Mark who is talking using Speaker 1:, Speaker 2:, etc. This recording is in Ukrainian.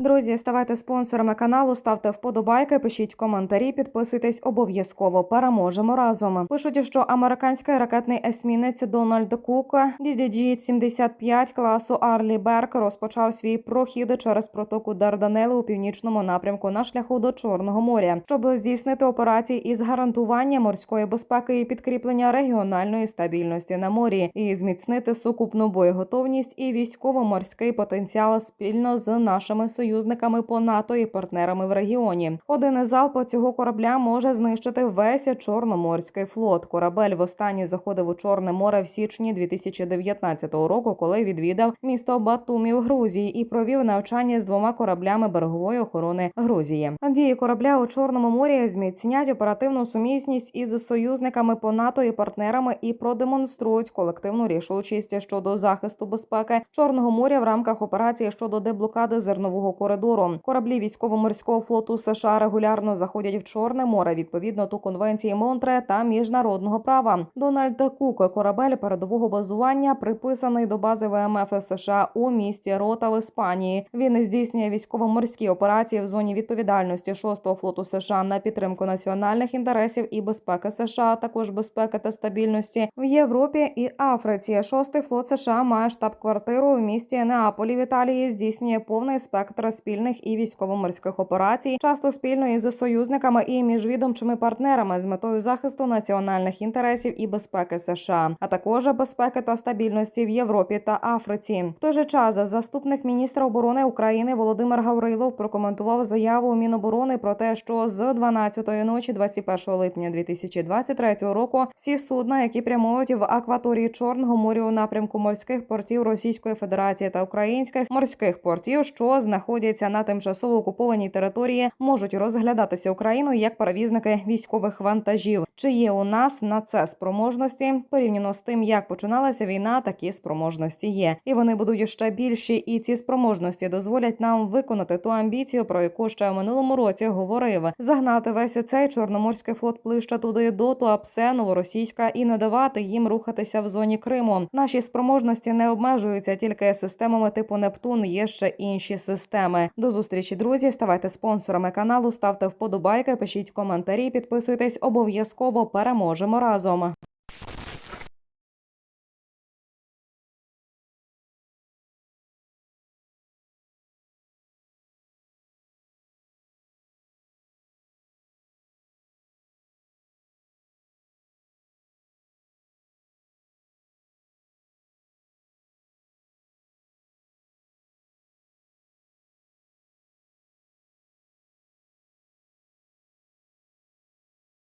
Speaker 1: Друзі, ставайте спонсорами каналу, ставте вподобайки, пишіть коментарі, підписуйтесь обов'язково. Переможемо разом. Пишуть, що американський ракетний есмінець Дональд Кук DDG-75 класу Арлі Берк розпочав свій прохід через протоку Дарданели у північному напрямку на шляху до Чорного моря, щоб здійснити операції із гарантування морської безпеки і підкріплення регіональної стабільності на морі і зміцнити сукупну боєготовність і військово-морський потенціал спільно з нашими союзниками по НАТО і партнерами в регіоні. Один із залпу цього корабля може знищити весь чорноморський флот. Корабель востаннє заходив у Чорне море в січні 2019 року, коли відвідав місто Батумі в Грузії і провів навчання з двома кораблями берегової охорони Грузії. Дії корабля у Чорному морі зміцнять оперативну сумісність із союзниками по НАТО і партнерами і продемонструють колективну рішучість щодо захисту безпеки Чорного моря в рамках операції щодо деблокади зернового коридору. Кораблі військово-морського флоту США регулярно заходять в Чорне море відповідно до конвенції Монтре та міжнародного права. Дональд Кук, корабель передового базування, приписаний до бази ВМФ США у місті Рота в Іспанії. Він здійснює військово-морські операції в зоні відповідальності 6-го флоту США на підтримку національних інтересів і безпеки США, а також безпеки та стабільності в Європі і Африці. Шостий флот США має штаб-квартиру в місті Неаполі в Італії. Здійснює повний спектр спільних і військово-морських операцій, часто спільно із союзниками і міжвідомчими партнерами з метою захисту національних інтересів і безпеки США, а також безпеки та стабільності в Європі та Африці. В той же час заступник міністра оборони України Володимир Гаврилов прокоментував заяву Міноборони про те, що з 12-ї ночі, 21 липня 2023 року, всі судна, які прямують в акваторії Чорного моря у напрямку морських портів Російської Федерації та українських морських портів, що знаходяться на тимчасово окупованій території, можуть розглядатися Україною як перевізники військових вантажів. Чи є у нас на це спроможності порівняно з тим, як починалася війна, такі спроможності є, і вони будуть ще більші. І ці спроможності дозволять нам виконати ту амбіцію, про яку ще в минулому році говорив, загнати весь цей чорноморський флот ближче туди до Туапсе, Новоросійська і не давати їм рухатися в зоні Криму. Наші спроможності не обмежуються тільки системами типу Нептун. Є ще інші системи. До зустрічі, друзі. Ставайте спонсорами каналу, ставте вподобайки, пишіть коментарі, підписуйтесь обов'язково. Переможемо разом.